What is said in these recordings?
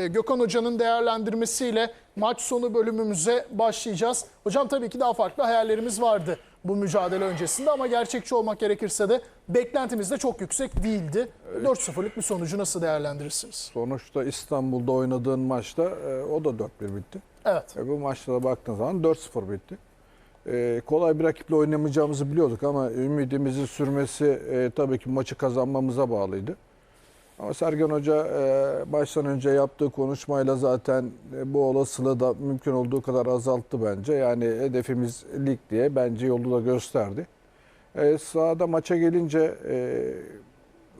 e, Gökhan Hoca'nın değerlendirmesiyle maç sonu bölümümüze başlayacağız. Hocam tabii ki daha farklı hayallerimiz vardı bu mücadele öncesinde ama gerçekçi olmak gerekirse de beklentimiz de çok yüksek değildi. 4-0'lık bir sonucu nasıl değerlendirirsiniz? Sonuçta İstanbul'da oynadığın maçta e, o da 4-1 bitti. Evet. E, bu maçta da baktığın zaman 4-0 bitti. E, kolay bir rakiple oynamayacağımızı biliyorduk ama ümidimizin sürmesi e, tabii ki maçı kazanmamıza bağlıydı. Ama Sergen Hoca e, baştan önce yaptığı konuşmayla zaten e, bu olasılığı da mümkün olduğu kadar azalttı bence. Yani hedefimiz lig diye bence yolu da gösterdi. E, sahada maça gelince e,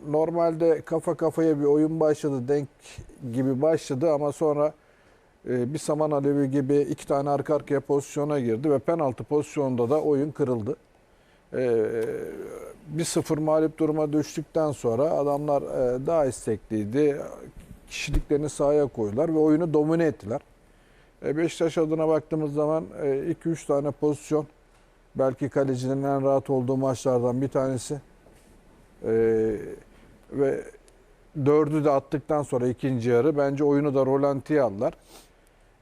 normalde kafa kafaya bir oyun başladı, denk gibi başladı ama sonra e, bir saman alevi gibi iki tane arka arkaya pozisyona girdi ve penaltı pozisyonunda da oyun kırıldı. E, bir sıfır mağlup duruma düştükten sonra adamlar e, daha istekliydi. Kişiliklerini sahaya koydular ve oyunu domine ettiler. E, Beşiktaş adına baktığımız zaman 2-3 tane pozisyon belki kalecinin en rahat olduğu maçlardan bir tanesi. E, ve dördü de attıktan sonra ikinci yarı bence oyunu da rolantiye aldılar.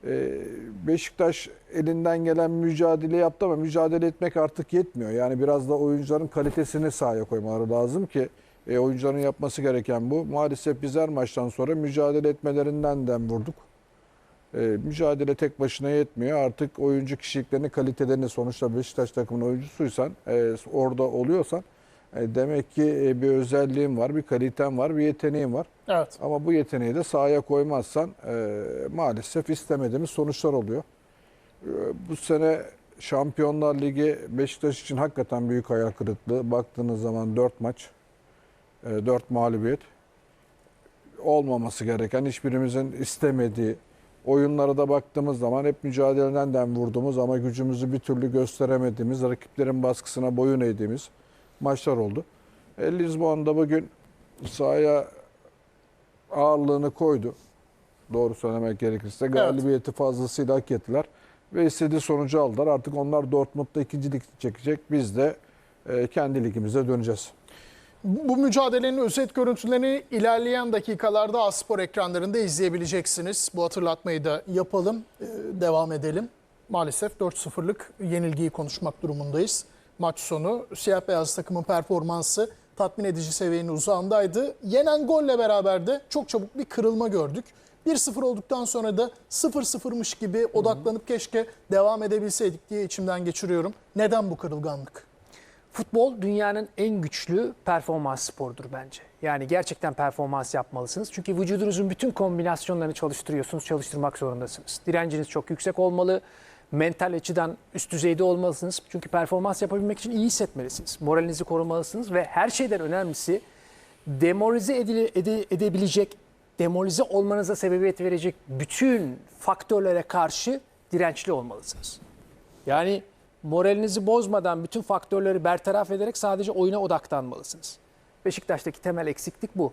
Ee, Beşiktaş elinden gelen mücadele yaptı ama mücadele etmek artık yetmiyor. Yani biraz da oyuncuların kalitesini sahaya koymaları lazım ki e, oyuncuların yapması gereken bu. Maalesef biz her maçtan sonra mücadele etmelerinden dem vurduk. E, mücadele tek başına yetmiyor. Artık oyuncu kişiliklerini, kalitelerini sonuçta Beşiktaş takımının oyuncusuysan, e, orada oluyorsan demek ki e, bir özelliğin var, bir kaliten var, bir yeteneğin var. Evet. Ama bu yeteneği de sahaya koymazsan e, maalesef istemediğimiz sonuçlar oluyor. E, bu sene Şampiyonlar Ligi Beşiktaş için hakikaten büyük hayal kırıklığı. Baktığınız zaman 4 maç, e, 4 mağlubiyet. Olmaması gereken, hiçbirimizin istemediği oyunlara da baktığımız zaman hep mücadeleden dem vurduğumuz ama gücümüzü bir türlü gösteremediğimiz, rakiplerin baskısına boyun eğdiğimiz maçlar oldu. E, Lizbon'da bugün sahaya ağırlığını koydu. Doğru söylemek gerekirse. Galibiyeti fazlasıyla hak ettiler. Ve istediği sonucu aldılar. Artık onlar Dortmund'da ikincilik çekecek. Biz de e, kendi ligimize döneceğiz. Bu mücadelenin özet görüntülerini ilerleyen dakikalarda Aspor ekranlarında izleyebileceksiniz. Bu hatırlatmayı da yapalım, ee, devam edelim. Maalesef 4-0'lık yenilgiyi konuşmak durumundayız. Maç sonu siyah beyaz takımın performansı tatmin edici seviyenin uzağındaydı. Yenen golle beraber de çok çabuk bir kırılma gördük. 1-0 olduktan sonra da 0-0'mış gibi odaklanıp keşke devam edebilseydik diye içimden geçiriyorum. Neden bu kırılganlık? Futbol dünyanın en güçlü performans sporudur bence. Yani gerçekten performans yapmalısınız. Çünkü vücudunuzun bütün kombinasyonlarını çalıştırıyorsunuz, çalıştırmak zorundasınız. Direnciniz çok yüksek olmalı. Mental açıdan üst düzeyde olmalısınız. Çünkü performans yapabilmek için iyi hissetmelisiniz. Moralinizi korumalısınız ve her şeyden önemlisi demoralize edile- ede- edebilecek, demoralize olmanıza sebebiyet verecek bütün faktörlere karşı dirençli olmalısınız. Yani moralinizi bozmadan bütün faktörleri bertaraf ederek sadece oyuna odaklanmalısınız. Beşiktaş'taki temel eksiklik bu.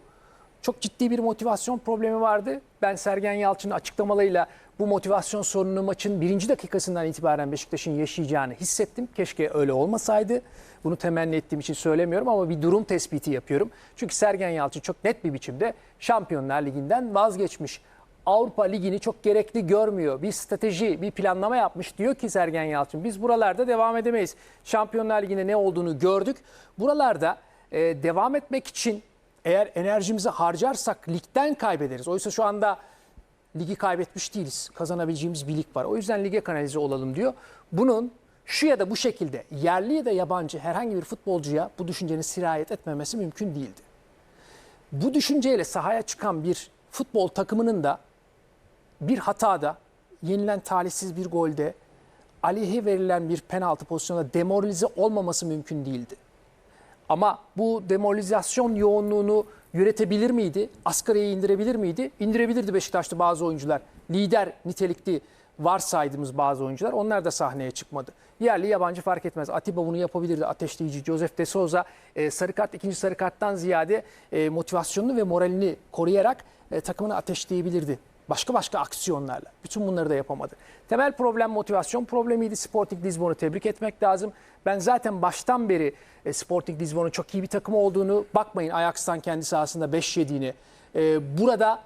Çok ciddi bir motivasyon problemi vardı. Ben Sergen Yalçın'ın açıklamalarıyla bu motivasyon sorununu maçın birinci dakikasından itibaren Beşiktaş'ın yaşayacağını hissettim. Keşke öyle olmasaydı. Bunu temenni ettiğim için söylemiyorum ama bir durum tespiti yapıyorum. Çünkü Sergen Yalçın çok net bir biçimde Şampiyonlar Ligi'nden vazgeçmiş. Avrupa Ligi'ni çok gerekli görmüyor. Bir strateji, bir planlama yapmış. Diyor ki Sergen Yalçın biz buralarda devam edemeyiz. Şampiyonlar Ligi'nde ne olduğunu gördük. Buralarda e, devam etmek için eğer enerjimizi harcarsak ligden kaybederiz. Oysa şu anda ligi kaybetmiş değiliz. Kazanabileceğimiz bir lig var. O yüzden lige kanalize olalım diyor. Bunun şu ya da bu şekilde yerli ya da yabancı herhangi bir futbolcuya bu düşüncenin sirayet etmemesi mümkün değildi. Bu düşünceyle sahaya çıkan bir futbol takımının da bir hatada, yenilen talihsiz bir golde, aleyhe verilen bir penaltı pozisyonunda demoralize olmaması mümkün değildi. Ama bu demoralizasyon yoğunluğunu yönetebilir miydi? Asgariye indirebilir miydi? İndirebilirdi Beşiktaş'ta bazı oyuncular. Lider nitelikli varsaydığımız bazı oyuncular. Onlar da sahneye çıkmadı. Yerli yabancı fark etmez. Atiba bunu yapabilirdi. Ateşleyici Joseph de Souza e, sarı kart ikinci sarı karttan ziyade e, motivasyonunu ve moralini koruyarak e, takımını ateşleyebilirdi. Başka başka aksiyonlarla. Bütün bunları da yapamadı. Temel problem motivasyon problemiydi. Sporting Lisbon'u tebrik etmek lazım. Ben zaten baştan beri e, Sporting Lisbon'un çok iyi bir takım olduğunu bakmayın Ajax'tan kendi sahasında 5 yediğini. E, burada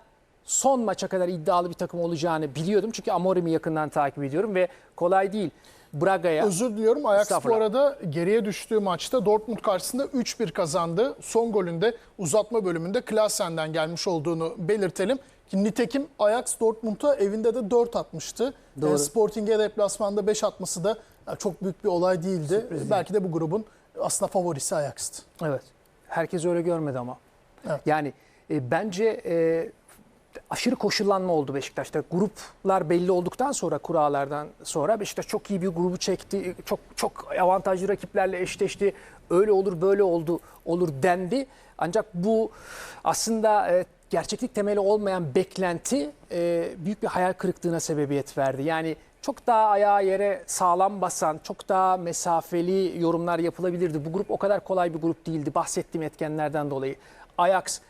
son maça kadar iddialı bir takım olacağını biliyordum. Çünkü Amorim'i yakından takip ediyorum ve kolay değil. Braga'ya Özür diliyorum. Ajax bu arada geriye düştüğü maçta Dortmund karşısında 3-1 kazandı. Son golünde uzatma bölümünde Klaasen'den gelmiş olduğunu belirtelim. Ki Nitekim Ajax Dortmund'a evinde de 4 atmıştı. Doğru. E, Sporting'e deplasmanda 5 atması da ya, çok büyük bir olay değildi. Belki de bu grubun aslında favorisi Ajax'tı. Evet. Herkes öyle görmedi ama. Evet. Yani e, bence e, aşırı koşullanma oldu Beşiktaş'ta. Gruplar belli olduktan sonra kurallardan sonra Beşiktaş çok iyi bir grubu çekti. Çok çok avantajlı rakiplerle eşleşti. Öyle olur böyle oldu olur dendi. Ancak bu aslında e, gerçeklik temeli olmayan beklenti e, büyük bir hayal kırıklığına sebebiyet verdi. Yani çok daha ayağa yere sağlam basan, çok daha mesafeli yorumlar yapılabilirdi. Bu grup o kadar kolay bir grup değildi bahsettiğim etkenlerden dolayı. Ajax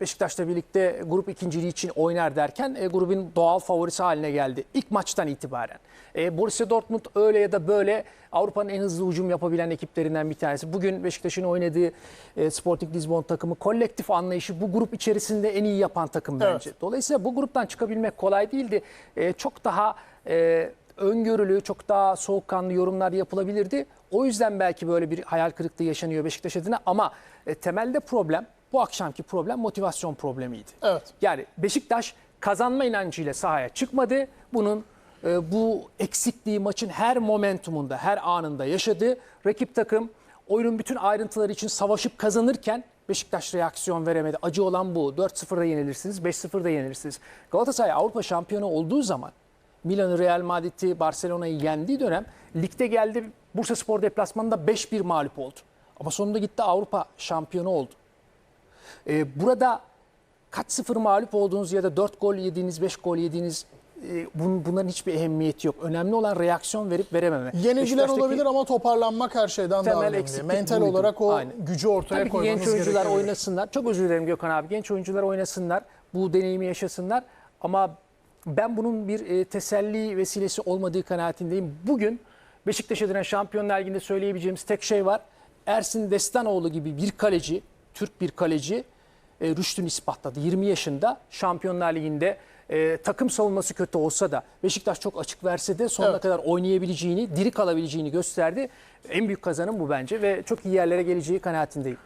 Beşiktaş'la birlikte grup ikinciliği için oynar derken e, grubun doğal favorisi haline geldi. İlk maçtan itibaren. E, Borussia Dortmund öyle ya da böyle Avrupa'nın en hızlı hücum yapabilen ekiplerinden bir tanesi. Bugün Beşiktaş'ın oynadığı e, Sporting Lisbon takımı kolektif anlayışı bu grup içerisinde en iyi yapan takım bence. Evet. Dolayısıyla bu gruptan çıkabilmek kolay değildi. E, çok daha e, öngörülü, çok daha soğukkanlı yorumlar yapılabilirdi. O yüzden belki böyle bir hayal kırıklığı yaşanıyor Beşiktaş adına ama e, temelde problem, bu akşamki problem motivasyon problemiydi. Evet. Yani Beşiktaş kazanma inancıyla sahaya çıkmadı. Bunun e, bu eksikliği maçın her momentumunda, her anında yaşadı. Rakip takım oyunun bütün ayrıntıları için savaşıp kazanırken Beşiktaş reaksiyon veremedi. Acı olan bu. 4-0'da yenilirsiniz, 5-0'da yenilirsiniz. Galatasaray Avrupa şampiyonu olduğu zaman Milan'ı, Real Madrid'i, Barcelona'yı yendiği dönem ligde geldi Bursa Spor deplasmanında 5-1 mağlup oldu. Ama sonunda gitti Avrupa şampiyonu oldu. Ee, burada kaç sıfır mağlup olduğunuz ya da 4 gol yediğiniz, 5 gol yediğiniz e, bun- bunların hiçbir ehemmiyeti yok. Önemli olan reaksiyon verip verememe. Beşiktaş'taki olabilir ama toparlanmak her şeyden daha önemli. Mental buydu. olarak o Aynen. gücü ortaya Tabii koymanız genç oyuncular gerekiyor. oynasınlar. Çok özür dilerim Gökhan abi. Genç oyuncular oynasınlar. Bu deneyimi yaşasınlar. Ama ben bunun bir e, teselli vesilesi olmadığı kanaatindeyim. Bugün Beşiktaş adına Şampiyonlar Ligi'nde söyleyebileceğimiz tek şey var. Ersin Destanoğlu gibi bir kaleci, Türk bir kaleci e, rüştünü ispatladı. 20 yaşında Şampiyonlar Ligi'nde e, takım savunması kötü olsa da Beşiktaş çok açık verse de sonuna Evet. kadar oynayabileceğini, diri kalabileceğini gösterdi. En büyük kazanım bu bence ve çok iyi yerlere geleceği kanaatindeyim.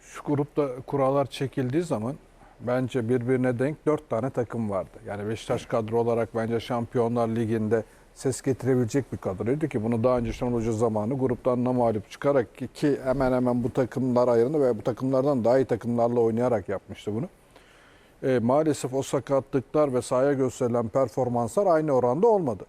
Şu grupta kurallar çekildiği zaman bence birbirine denk dört tane takım vardı. Yani Beşiktaş kadro olarak bence Şampiyonlar Ligi'nde ses getirebilecek bir kadroydu ki bunu daha önce Şenol Hoca zamanı gruptan da mağlup çıkarak ki, ki hemen hemen bu takımlar ayrıldı ve bu takımlardan daha iyi takımlarla oynayarak yapmıştı bunu. E, maalesef o sakatlıklar ve sahaya gösterilen performanslar aynı oranda olmadı.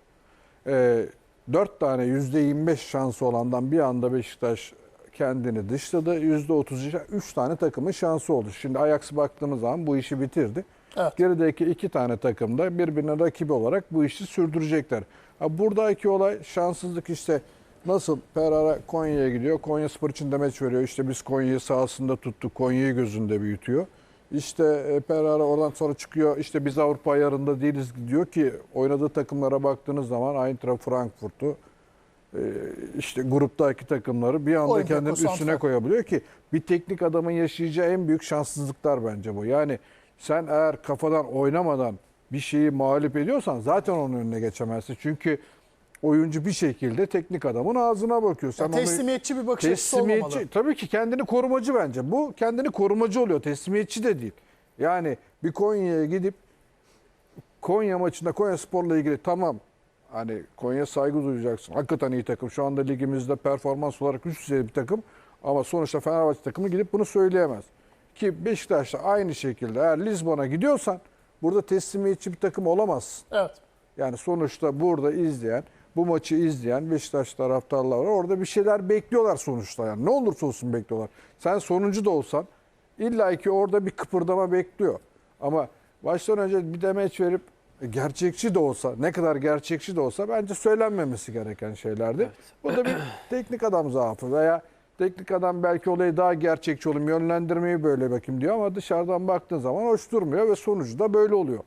E, 4 tane %25 şansı olandan bir anda Beşiktaş kendini dışladı. %30 3 tane takımın şansı oldu. Şimdi Ajax baktığımız zaman bu işi bitirdi. Evet. Gerideki iki tane takım da birbirine rakibi olarak bu işi sürdürecekler. Buradaki olay şanssızlık işte nasıl Ferrara Konya'ya gidiyor. Konya Spor için demeç veriyor. İşte biz Konya'yı sahasında tuttuk. Konya'yı gözünde büyütüyor. İşte e, Ferrara oradan sonra çıkıyor. İşte biz Avrupa ayarında değiliz diyor ki oynadığı takımlara baktığınız zaman Eintracht Frankfurt'u e, işte gruptaki takımları bir anda kendinin üstüne Antwerp. koyabiliyor ki bir teknik adamın yaşayacağı en büyük şanssızlıklar bence bu. Yani sen eğer kafadan oynamadan bir şeyi mağlup ediyorsan zaten onun önüne geçemezsin. Çünkü oyuncu bir şekilde teknik adamın ağzına bakıyor. Sen onu- teslimiyetçi bir bakış açısı olmamalı. Teslimiyetçi tabii ki kendini korumacı bence. Bu kendini korumacı oluyor. Teslimiyetçi de değil. Yani bir Konya'ya gidip Konya maçında Konya Spor'la ilgili tamam hani Konya saygı duyacaksın. Hakikaten iyi takım. Şu anda ligimizde performans olarak üst düzey bir takım. Ama sonuçta Fenerbahçe takımı gidip bunu söyleyemez. Ki Beşiktaş'ta aynı şekilde eğer Lizbon'a gidiyorsan burada teslimiyetçi bir takım olamazsın. Evet. Yani sonuçta burada izleyen, bu maçı izleyen Beşiktaş taraftarları var. Orada bir şeyler bekliyorlar sonuçta yani. Ne olursa olsun bekliyorlar. Sen sonuncu da olsan illa ki orada bir kıpırdama bekliyor. Ama baştan önce bir demeç verip e, gerçekçi de olsa, ne kadar gerçekçi de olsa bence söylenmemesi gereken şeylerdi. Bu da bir teknik adam zaafı veya teknik adam belki olayı daha gerçekçi olayım, yönlendirmeyi böyle bakayım diyor ama dışarıdan baktığın zaman hoş durmuyor ve sonucu da böyle oluyor.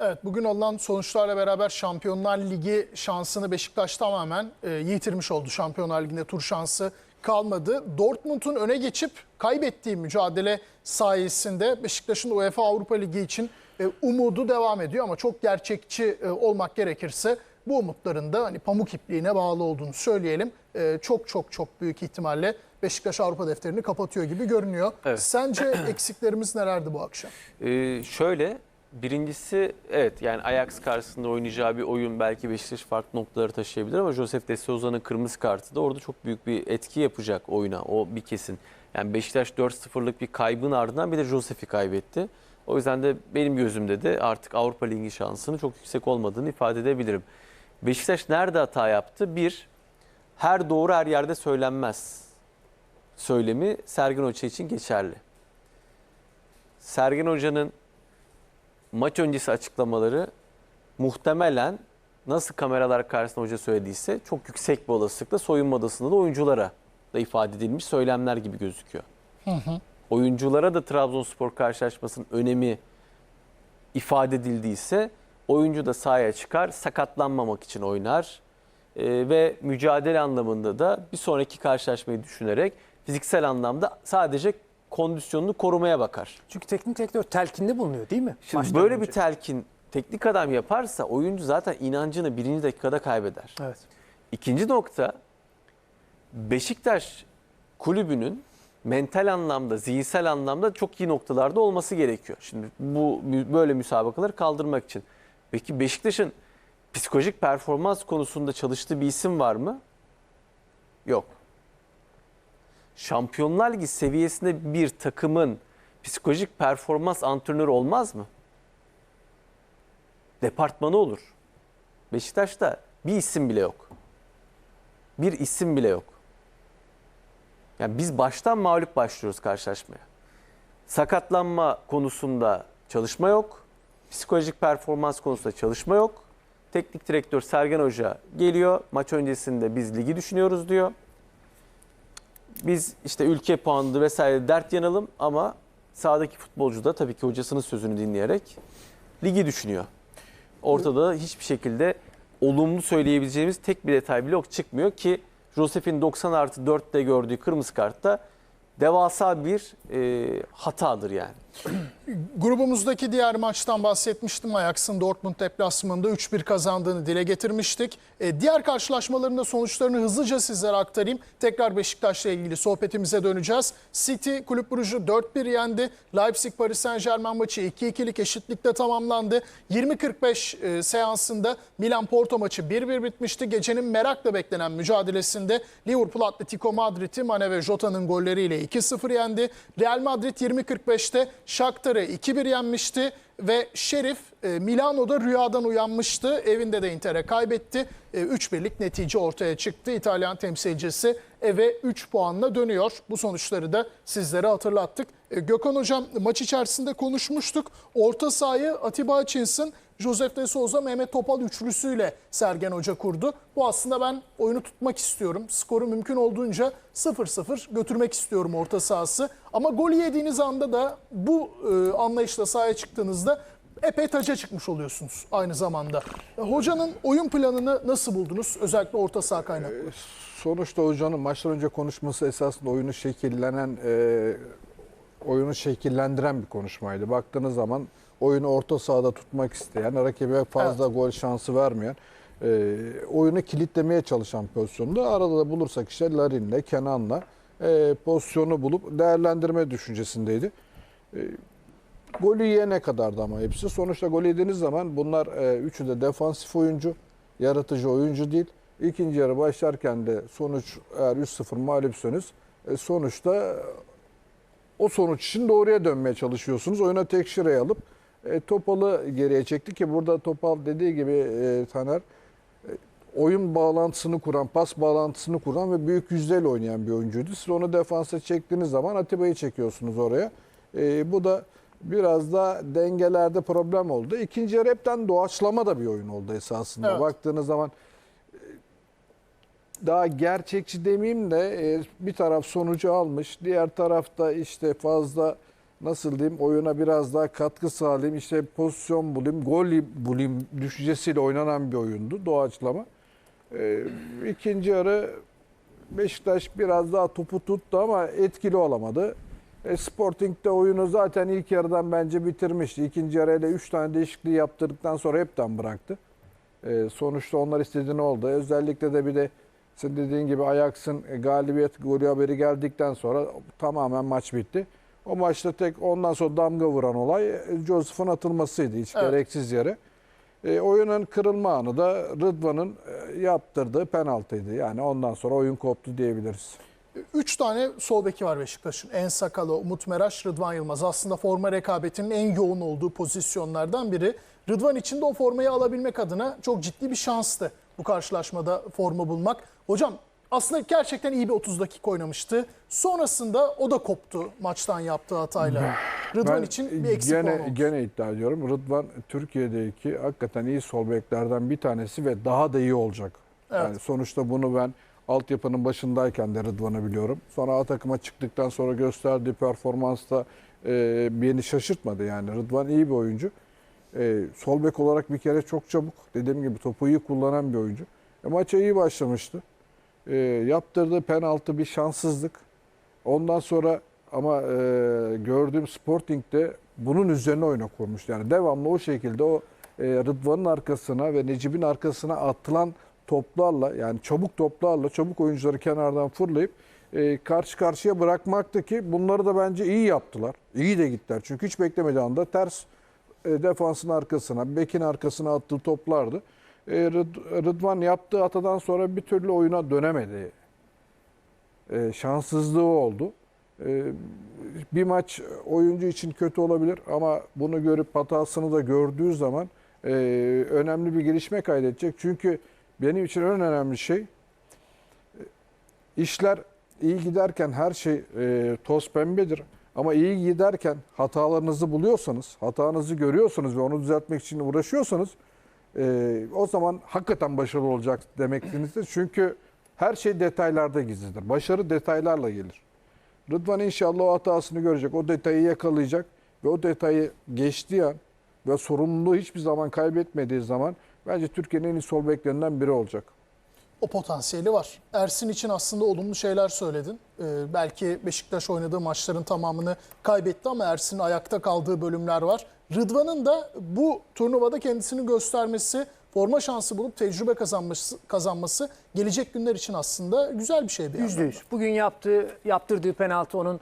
Evet bugün alınan sonuçlarla beraber Şampiyonlar Ligi şansını Beşiktaş tamamen e, yitirmiş oldu. Şampiyonlar Ligi'nde tur şansı kalmadı. Dortmund'un öne geçip kaybettiği mücadele sayesinde Beşiktaş'ın UEFA Avrupa Ligi için e, umudu devam ediyor ama çok gerçekçi e, olmak gerekirse bu umutların da hani pamuk ipliğine bağlı olduğunu söyleyelim. E, çok çok çok büyük ihtimalle Beşiktaş Avrupa defterini kapatıyor gibi görünüyor. Evet. Sence eksiklerimiz nelerdi bu akşam? Ee, şöyle birincisi evet yani Ajax karşısında oynayacağı bir oyun belki Beşiktaş farklı noktaları taşıyabilir ama Josef de Souza'nın kırmızı kartı da orada çok büyük bir etki yapacak oyuna o bir kesin. Yani Beşiktaş 4-0'lık bir kaybın ardından bir de Josef'i kaybetti. O yüzden de benim gözümde de artık Avrupa Ligi şansının çok yüksek olmadığını ifade edebilirim. Beşiktaş nerede hata yaptı? Bir, her doğru her yerde söylenmez söylemi Sergen Hoca için geçerli. Sergen Hoca'nın maç öncesi açıklamaları muhtemelen nasıl kameralar karşısında hoca söylediyse çok yüksek bir olasılıkla soyunma odasında da oyunculara da ifade edilmiş söylemler gibi gözüküyor. Oyunculara da Trabzonspor karşılaşmasının önemi ifade edildiyse oyuncu da sahaya çıkar, sakatlanmamak için oynar Ee, ve mücadele anlamında da bir sonraki karşılaşmayı düşünerek fiziksel anlamda sadece kondisyonunu korumaya bakar. Çünkü teknik direktör telkinde bulunuyor değil mi? Şimdi Maçtan böyle önce. bir telkin teknik adam yaparsa oyuncu zaten inancını birinci dakikada kaybeder. Evet. İkinci nokta Beşiktaş kulübünün mental anlamda, zihinsel anlamda çok iyi noktalarda olması gerekiyor. Şimdi bu böyle müsabakaları kaldırmak için. Peki Beşiktaş'ın psikolojik performans konusunda çalıştığı bir isim var mı? Yok. Şampiyonlar Ligi seviyesinde bir takımın psikolojik performans antrenörü olmaz mı? Departmanı olur. Beşiktaş'ta bir isim bile yok. Bir isim bile yok. Yani biz baştan mağlup başlıyoruz karşılaşmaya. Sakatlanma konusunda çalışma yok. Psikolojik performans konusunda çalışma yok. Teknik direktör Sergen Hoca geliyor. Maç öncesinde biz ligi düşünüyoruz diyor. Biz işte ülke puanı vesaire dert yanalım ama sahadaki futbolcu da tabii ki hocasının sözünü dinleyerek ligi düşünüyor. Ortada hiçbir şekilde olumlu söyleyebileceğimiz tek bir detay bile yok çıkmıyor ki Josef'in 90 artı 4'te gördüğü kırmızı kartta devasa bir e, hatadır yani. Grubumuzdaki diğer maçtan bahsetmiştim. Ajax'ın Dortmund deplasmanında 3-1 kazandığını dile getirmiştik. E, diğer karşılaşmaların da sonuçlarını hızlıca sizlere aktarayım. Tekrar Beşiktaş'la ilgili sohbetimize döneceğiz. City Kulüp Brugge'u 4-1 yendi. Leipzig Paris Saint Germain maçı 2-2'lik eşitlikte tamamlandı. 20.45 e, seansında Milan Porto maçı 1-1 bitmişti. Gecenin merakla beklenen mücadelesinde Liverpool Atletico Madrid'i Mane ve Jota'nın golleriyle 2-0 yendi. Real Madrid 20.45'te Shakhtar'ı 2-1 yenmişti ve Şerif e, Milano'da rüyadan uyanmıştı. Evinde de Inter'e kaybetti. E, 3-1'lik netice ortaya çıktı. İtalyan temsilcisi eve 3 puanla dönüyor. Bu sonuçları da sizlere hatırlattık. E, Gökhan Hocam maç içerisinde konuşmuştuk. Orta sahayı Atiba Hutchinson, Josef de Souza, Mehmet Topal üçlüsüyle Sergen Hoca kurdu. Bu aslında ben oyunu tutmak istiyorum. Skoru mümkün olduğunca 0-0 götürmek istiyorum orta sahası. Ama golü yediğiniz anda da bu e, anlayışla sahaya çıktığınızda epey taca çıkmış oluyorsunuz aynı zamanda. E, Hocanın oyun planını nasıl buldunuz? Özellikle orta saha kaynaklı. Sonuçta hocanın maçtan önce konuşması esasında oyunu şekillenen, e, oyunu şekillendiren bir konuşmaydı. Baktığınız zaman oyunu orta sahada tutmak isteyen, rakibe fazla gol şansı vermeyen, e, oyunu kilitlemeye çalışan pozisyonda arada da bulursak işte Larin'le, Kenan'la e, pozisyonu bulup değerlendirme düşüncesindeydi. E, golü yiyene kadardı ama hepsi. Sonuçta gol yediğiniz zaman bunlar e, üçü de defansif oyuncu, yaratıcı oyuncu değil. İkinci yarı başlarken de sonuç eğer 3-0 mağlupseniz e, sonuçta o sonuç için doğruya dönmeye çalışıyorsunuz. Oyuna tek şireyi alıp e, Topal'ı geriye çekti ki burada Topal dediği gibi e, Taner e, oyun bağlantısını kuran, pas bağlantısını kuran ve büyük yüzdeyle oynayan bir oyuncuydu. Siz onu defansa çektiğiniz zaman Atiba'yı çekiyorsunuz oraya. E, bu da biraz da dengelerde problem oldu. İkinci yarı hepten doğaçlama da bir oyun oldu esasında. Evet. Baktığınız zaman e, daha gerçekçi demeyeyim de e, bir taraf sonucu almış. Diğer tarafta işte fazla nasıl diyeyim oyuna biraz daha katkı sağlayayım. işte pozisyon bulayım, gol bulayım düşüncesiyle oynanan bir oyundu doğaçlama. E, ikinci yarı Beşiktaş biraz daha topu tuttu ama etkili olamadı. E, Sporting'de oyunu zaten ilk yarıdan bence bitirmişti. İkinci yarıya da 3 tane değişikliği yaptırdıktan sonra hepten bıraktı. E, sonuçta onlar istediğini oldu. Özellikle de bir de senin dediğin gibi Ajax'ın galibiyet golü haberi geldikten sonra tamamen maç bitti. O maçta tek ondan sonra damga vuran olay e, Joseph'un atılmasıydı hiç Evet. gereksiz yere. E, oyunun kırılma anı da Rıdvan'ın e, yaptırdığı penaltıydı. Yani ondan sonra oyun koptu diyebiliriz. Üç tane sol beki var Beşiktaş'ın. En Sakalo, Umut Meraş, Rıdvan Yılmaz. Aslında forma rekabetinin en yoğun olduğu pozisyonlardan biri. Rıdvan için de o formayı alabilmek adına çok ciddi bir şanstı bu karşılaşmada forma bulmak. Hocam aslında gerçekten iyi bir 30 dakika oynamıştı. Sonrasında o da koptu maçtan yaptığı hatayla. Rıdvan Ben için bir eksik gene, oldu. gene iddia ediyorum. Rıdvan Türkiye'deki hakikaten iyi sol beklerden bir tanesi ve daha da iyi olacak. Evet. Yani sonuçta bunu ben altyapının başındayken de Rıdvan'ı biliyorum. Sonra A takıma çıktıktan sonra gösterdiği performansta e, beni şaşırtmadı yani. Rıdvan iyi bir oyuncu. E, sol bek olarak bir kere çok çabuk. Dediğim gibi topu iyi kullanan bir oyuncu. E, maça iyi başlamıştı. E, yaptırdığı penaltı bir şanssızlık. Ondan sonra ama e, gördüğüm Sporting'de bunun üzerine oyuna kurmuş. Yani devamlı o şekilde o e, Rıdvan'ın arkasına ve Necip'in arkasına atılan toplarla yani çabuk toplarla çabuk oyuncuları kenardan fırlayıp e, karşı karşıya bırakmaktı ki bunları da bence iyi yaptılar. İyi de gittiler. Çünkü hiç beklemediği anda ters e, defansın arkasına, bekin arkasına attığı toplardı. E, Rıd- Rıdvan yaptığı hatadan sonra bir türlü oyuna dönemedi. E, şanssızlığı oldu. E, bir maç oyuncu için kötü olabilir ama bunu görüp hatasını da gördüğü zaman önemli bir gelişme kaydedecek. Çünkü benim için en önemli şey işler iyi giderken her şey toz pembedir. Ama iyi giderken hatalarınızı buluyorsanız, hatanızı görüyorsanız ve onu düzeltmek için uğraşıyorsanız e, o zaman hakikaten başarılı olacak demektinizdir. Çünkü her şey detaylarda gizlidir. Başarı detaylarla gelir. Rıdvan inşallah o hatasını görecek, o detayı yakalayacak ve o detayı geçtiği an ve sorumluluğu hiçbir zaman kaybetmediği zaman bence Türkiye'nin en iyi sol beklerinden biri olacak. O potansiyeli var. Ersin için aslında olumlu şeyler söyledin. Ee, belki Beşiktaş oynadığı maçların tamamını kaybetti ama Ersin'in ayakta kaldığı bölümler var. Rıdvan'ın da bu turnuvada kendisini göstermesi, forma şansı bulup tecrübe kazanması, kazanması gelecek günler için aslında güzel bir şey bir yandan. yüz. Bugün yaptığı, yaptırdığı penaltı onun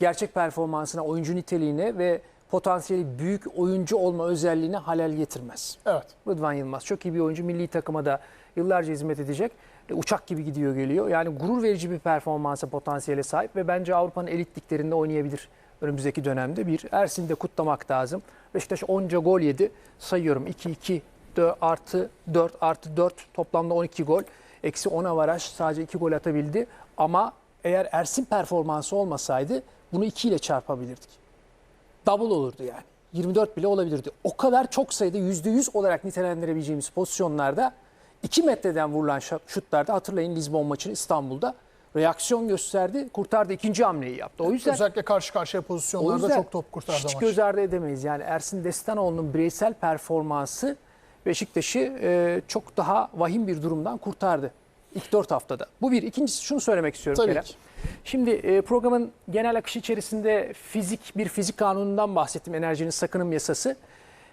gerçek performansına, oyuncu niteliğine ve potansiyeli büyük oyuncu olma özelliğine halel getirmez. Evet. Rıdvan Yılmaz çok iyi bir oyuncu. Milli takıma da yıllarca hizmet edecek. E, uçak gibi gidiyor geliyor. Yani gurur verici bir performansa, potansiyele sahip ve bence Avrupa'nın elit liglerinde oynayabilir önümüzdeki dönemde. Bir, Ersin'i de kutlamak lazım. Beşiktaş onca gol yedi. Sayıyorum 2-2 4 artı 4 artı 4 toplamda 12 gol. Eksi 10 avaraj sadece 2 gol atabildi. Ama eğer Ersin performansı olmasaydı bunu 2 ile çarpabilirdik double olurdu yani. 24 bile olabilirdi. O kadar çok sayıda %100 olarak nitelendirebileceğimiz pozisyonlarda 2 metreden vurulan şutlarda hatırlayın Lizbon maçını İstanbul'da reaksiyon gösterdi. Kurtardı ikinci hamleyi yaptı. O yüzden Özellikle karşı karşıya pozisyonlarda yüzden çok top kurtardı hiç maç. göz ardı edemeyiz. Yani Ersin Destanoğlu'nun bireysel performansı Beşiktaş'ı e, çok daha vahim bir durumdan kurtardı. İlk 4 haftada. Bu bir. İkincisi şunu söylemek istiyorum Tabii Kerem. ki. Şimdi e, programın genel akışı içerisinde fizik bir fizik kanunundan bahsettim. Enerjinin sakınım yasası.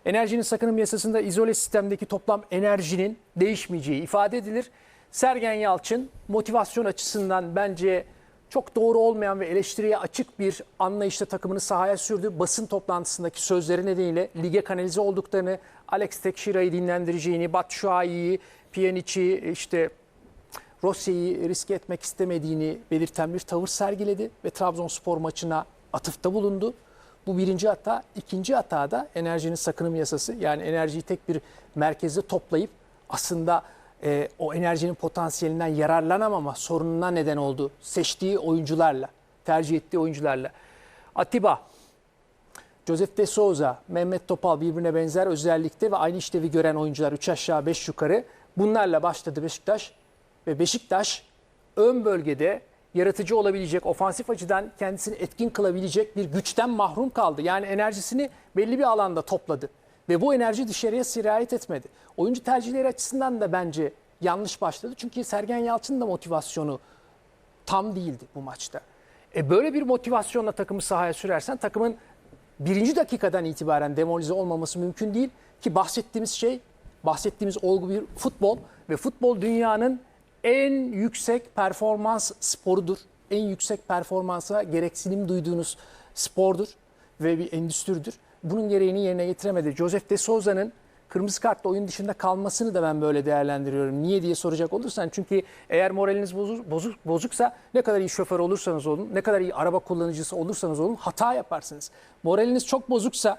Enerjinin sakınım yasasında izole sistemdeki toplam enerjinin değişmeyeceği ifade edilir. Sergen Yalçın motivasyon açısından bence çok doğru olmayan ve eleştiriye açık bir anlayışla takımını sahaya sürdü. Basın toplantısındaki sözleri nedeniyle lige kanalize olduklarını, Alex Tekşira'yı dinlendireceğini, Batshuayi'yi, Pjanic'i, işte Rossi'yi riske etmek istemediğini belirten bir tavır sergiledi ve Trabzonspor maçına atıfta bulundu. Bu birinci hata. İkinci hata da enerjinin sakınım yasası. Yani enerjiyi tek bir merkezde toplayıp aslında e, o enerjinin potansiyelinden yararlanamama sorununa neden oldu. Seçtiği oyuncularla, tercih ettiği oyuncularla. Atiba, Joseph de Souza, Mehmet Topal birbirine benzer özellikte ve aynı işlevi gören oyuncular 3 aşağı 5 yukarı. Bunlarla başladı Beşiktaş ve Beşiktaş ön bölgede yaratıcı olabilecek, ofansif açıdan kendisini etkin kılabilecek bir güçten mahrum kaldı. Yani enerjisini belli bir alanda topladı ve bu enerji dışarıya sirayet etmedi. Oyuncu tercihleri açısından da bence yanlış başladı. Çünkü Sergen Yalçın'ın da motivasyonu tam değildi bu maçta. E böyle bir motivasyonla takımı sahaya sürersen takımın birinci dakikadan itibaren demolize olmaması mümkün değil. Ki bahsettiğimiz şey, bahsettiğimiz olgu bir futbol ve futbol dünyanın en yüksek performans sporudur. En yüksek performansa gereksinim duyduğunuz spordur ve bir endüstridir. Bunun gereğini yerine getiremedi. Joseph de Souza'nın kırmızı kartla oyun dışında kalmasını da ben böyle değerlendiriyorum. Niye diye soracak olursan çünkü eğer moraliniz bozuk, bozuk, bozuksa ne kadar iyi şoför olursanız olun, ne kadar iyi araba kullanıcısı olursanız olun hata yaparsınız. Moraliniz çok bozuksa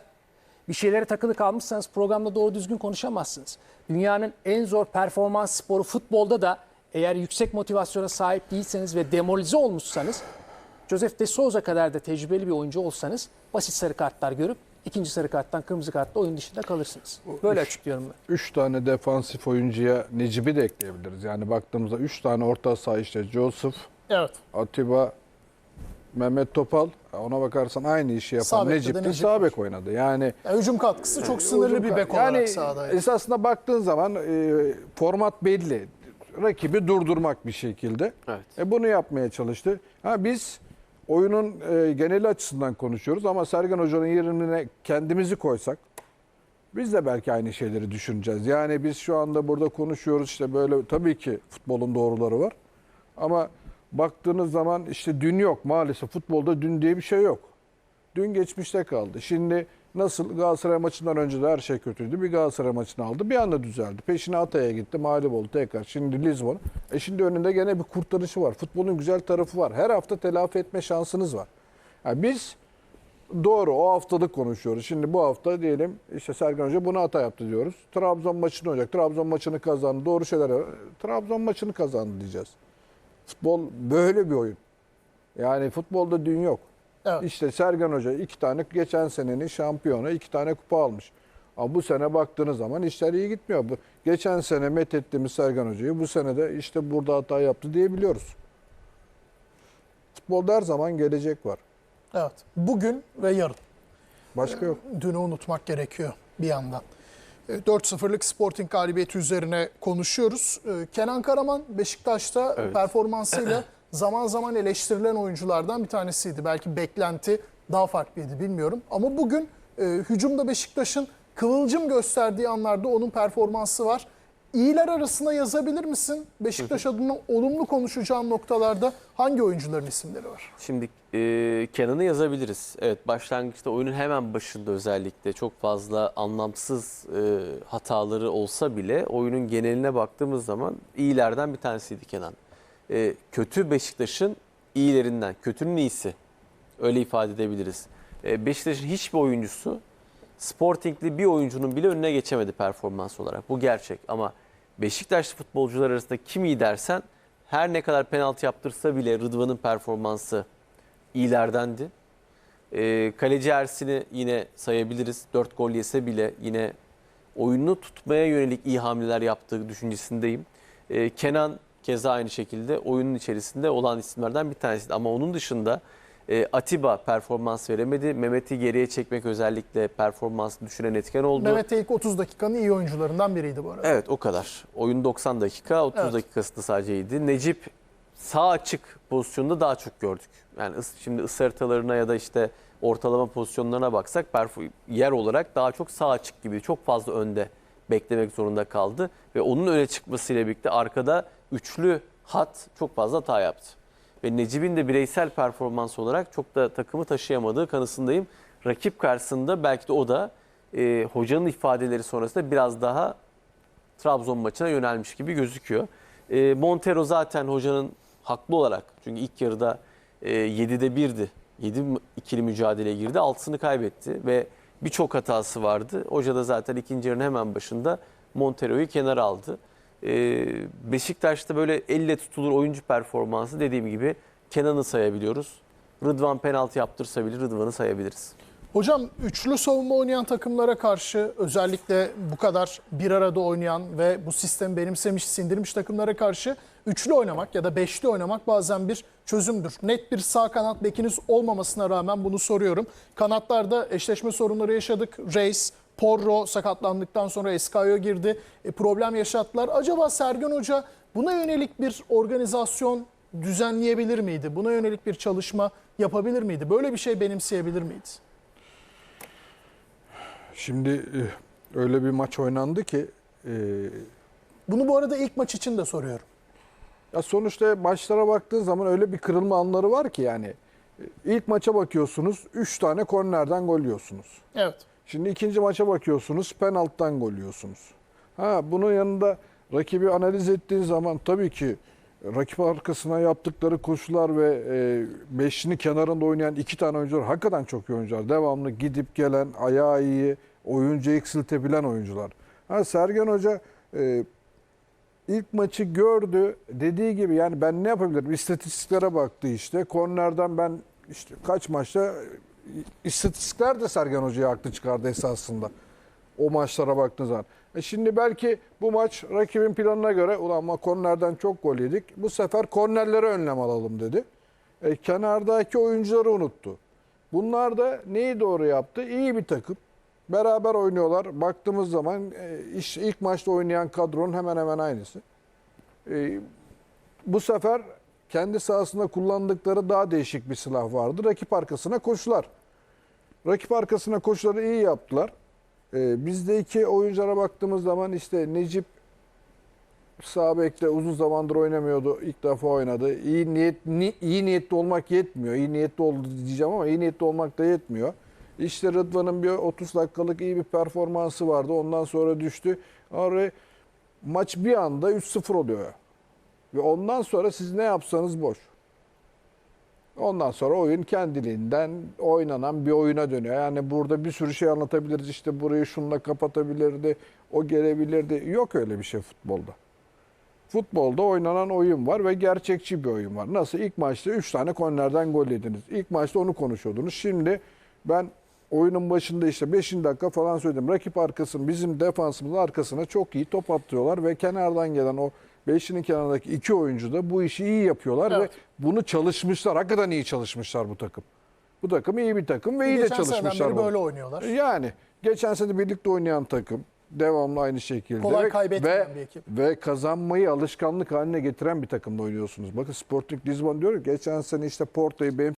bir şeylere takılı kalmışsanız programda doğru düzgün konuşamazsınız. Dünyanın en zor performans sporu futbolda da eğer yüksek motivasyona sahip değilseniz ve demolize olmuşsanız Joseph de Souza kadar da tecrübeli bir oyuncu olsanız basit sarı kartlar görüp ikinci sarı karttan kırmızı kartla oyun dışında kalırsınız. Böyle açıklıyorum ben. 3 tane defansif oyuncuya Necip'i de ekleyebiliriz. Yani baktığımızda 3 tane orta saha işte Joseph, Evet. Atiba, Mehmet Topal. Ona bakarsan aynı işi yapan Sağ Necip de sağ bek oynadı. Yani Yani hücum katkısı çok sınırlı Hücum bir bek yani olarak sahada. esasında baktığın zaman e, format belli. Rakibi durdurmak bir şekilde. Evet. E, bunu yapmaya çalıştı. Ha biz oyunun e, geneli açısından konuşuyoruz ama Sergen Hoca'nın yerine kendimizi koysak biz de belki aynı şeyleri düşüneceğiz. Yani biz şu anda burada konuşuyoruz işte böyle tabii ki futbolun doğruları var. Ama baktığınız zaman işte dün yok maalesef futbolda dün diye bir şey yok. Dün geçmişte kaldı. Şimdi nasıl Galatasaray maçından önce de her şey kötüydü. Bir Galatasaray maçını aldı. Bir anda düzeldi. Peşine Hatay'a gitti. Mağlup oldu tekrar. Şimdi Lizbon. E şimdi önünde gene bir kurtarışı var. Futbolun güzel tarafı var. Her hafta telafi etme şansınız var. Yani biz doğru o haftalık konuşuyoruz. Şimdi bu hafta diyelim işte Sergen Hoca bunu hata yaptı diyoruz. Trabzon maçını oynayacak. Trabzon maçını kazandı. Doğru şeyler. Trabzon maçını kazandı diyeceğiz. Futbol böyle bir oyun. Yani futbolda dün yok. Evet. İşte Sergen Hoca iki tane geçen senenin şampiyonu, iki tane kupa almış. Ama bu sene baktığınız zaman işler iyi gitmiyor. Bu, geçen sene met ettiğimiz Sergen Hoca'yı bu sene de işte burada hata yaptı diyebiliyoruz. Futbolda her zaman gelecek var. Evet. Bugün ve yarın. Başka yok. Dünü unutmak gerekiyor bir yandan. E, 4-0'lık Sporting galibiyeti üzerine konuşuyoruz. E, Kenan Karaman Beşiktaş'ta Evet. performansıyla zaman zaman eleştirilen oyunculardan bir tanesiydi. Belki beklenti daha farklıydı bilmiyorum. Ama bugün e, hücumda Beşiktaş'ın kıvılcım gösterdiği anlarda onun performansı var. İyiler arasında yazabilir misin? Beşiktaş adına olumlu konuşacağın noktalarda hangi oyuncuların isimleri var? Şimdi e, Kenan'ı yazabiliriz. Evet başlangıçta oyunun hemen başında özellikle çok fazla anlamsız e, hataları olsa bile oyunun geneline baktığımız zaman iyilerden bir tanesiydi Kenan. E, kötü Beşiktaş'ın iyilerinden, kötünün iyisi. Öyle ifade edebiliriz. E, Beşiktaş'ın hiçbir oyuncusu Sporting'li bir oyuncunun bile önüne geçemedi performans olarak. Bu gerçek ama Beşiktaşlı futbolcular arasında kim iyi dersen her ne kadar penaltı yaptırsa bile Rıdvan'ın performansı iyilerdendi. Ee, kaleci Ersin'i yine sayabiliriz. 4 gol yese bile yine oyununu tutmaya yönelik iyi hamleler yaptığı düşüncesindeyim. Ee, Kenan keza aynı şekilde oyunun içerisinde olan isimlerden bir tanesi. Ama onun dışında e, Atiba performans veremedi. Mehmet'i geriye çekmek özellikle performansı düşüren etken oldu. Mehmet ilk 30 dakikanın iyi oyuncularından biriydi bu arada. Evet o kadar. Oyun 90 dakika, 30 Evet. dakikasında sadece iyiydi. Necip sağ açık pozisyonda daha çok gördük. Yani şimdi ısı haritalarına ya da işte ortalama pozisyonlarına baksak yer olarak daha çok sağ açık gibi çok fazla önde beklemek zorunda kaldı. Ve onun öne çıkmasıyla birlikte arkada üçlü hat çok fazla hata yaptı. Ve Necip'in de bireysel performans olarak çok da takımı taşıyamadığı kanısındayım. Rakip karşısında belki de o da e, hocanın ifadeleri sonrasında biraz daha Trabzon maçına yönelmiş gibi gözüküyor. E, Montero zaten hocanın haklı olarak çünkü ilk yarıda e, 7'de 1'di. 7 ikili mücadeleye girdi. Altısını kaybetti ve birçok hatası vardı. Hoca da zaten ikinci yarının hemen başında Montero'yu kenara aldı. E, Beşiktaş'ta böyle elle tutulur oyuncu performansı dediğim gibi Kenan'ı sayabiliyoruz. Rıdvan penaltı yaptırsa bile Rıdvan'ı sayabiliriz. Hocam üçlü savunma oynayan takımlara karşı özellikle bu kadar bir arada oynayan ve bu sistemi benimsemiş, sindirmiş takımlara karşı üçlü oynamak ya da beşli oynamak bazen bir çözümdür. Net bir sağ kanat bekiniz olmamasına rağmen bunu soruyorum. Kanatlarda eşleşme sorunları yaşadık. Reis, Porro sakatlandıktan sonra Eskayo girdi. E, problem yaşattılar. Acaba Sergen Hoca buna yönelik bir organizasyon düzenleyebilir miydi? Buna yönelik bir çalışma yapabilir miydi? Böyle bir şey benimseyebilir miydi? Şimdi e, öyle bir maç oynandı ki e, Bunu bu arada ilk maç için de soruyorum. ya sonuçta maçlara baktığın zaman öyle bir kırılma anları var ki yani e, ilk maça bakıyorsunuz 3 tane kornerden gol yiyorsunuz. Evet. Şimdi ikinci maça bakıyorsunuz penaltıdan gol yiyorsunuz. Ha bunun yanında rakibi analiz ettiğin zaman tabii ki rakip arkasına yaptıkları koşular ve e, beşini kenarında oynayan iki tane oyuncular hakikaten çok iyi oyuncular. Devamlı gidip gelen, ayağı iyi, oyuncu eksiltebilen oyuncular. Ha Sergen Hoca e, ilk maçı gördü. Dediği gibi yani ben ne yapabilirim? İstatistiklere baktı işte. Kornerden ben işte kaç maçta istatistikler de Sergen Hoca'yı haklı çıkardı esasında. O maçlara baktığın zaman. E şimdi belki bu maç rakibin planına göre ulan ama kornerden çok gol yedik. Bu sefer kornerlere önlem alalım dedi. E, kenardaki oyuncuları unuttu. Bunlar da neyi doğru yaptı? İyi bir takım. Beraber oynuyorlar. Baktığımız zaman e, iş, ilk maçta oynayan kadronun hemen hemen aynısı. E, bu sefer kendi sahasında kullandıkları daha değişik bir silah vardı. Rakip arkasına koşular. Rakip arkasına koşuları iyi yaptılar. Ee, bizdeki oyunculara baktığımız zaman işte Necip sağ uzun zamandır oynamıyordu. İlk defa oynadı. İyi niyet ni- iyi niyetli olmak yetmiyor. İyi niyetli oldu diyeceğim ama iyi niyetli olmak da yetmiyor. İşte Rıdvan'ın bir 30 dakikalık iyi bir performansı vardı. Ondan sonra düştü. Oraya maç bir anda 3-0 oluyor. Ve ondan sonra siz ne yapsanız boş. Ondan sonra oyun kendiliğinden oynanan bir oyuna dönüyor. Yani burada bir sürü şey anlatabiliriz. İşte burayı şununla kapatabilirdi, o gelebilirdi. Yok öyle bir şey futbolda. Futbolda oynanan oyun var ve gerçekçi bir oyun var. Nasıl? İlk maçta 3 tane kornerden gol yediniz. İlk maçta onu konuşuyordunuz. Şimdi ben oyunun başında işte 5. dakika falan söyledim. Rakip arkasının bizim defansımızın arkasına çok iyi top atıyorlar ve kenardan gelen o Beşinin kenarındaki iki oyuncu da bu işi iyi yapıyorlar Evet. ve bunu çalışmışlar. Hakikaten iyi çalışmışlar bu takım. Bu takım iyi bir takım ve iyi de Geçen çalışmışlar. bunu. böyle oynuyorlar. Yani geçen sene birlikte oynayan takım devamlı aynı şekilde Kolay ve, kaybetmeyen ve, bir ekip. ve kazanmayı alışkanlık haline getiren bir takımda oynuyorsunuz. Bakın Sporting Lisbon diyor ki geçen sene işte Porto'yu benim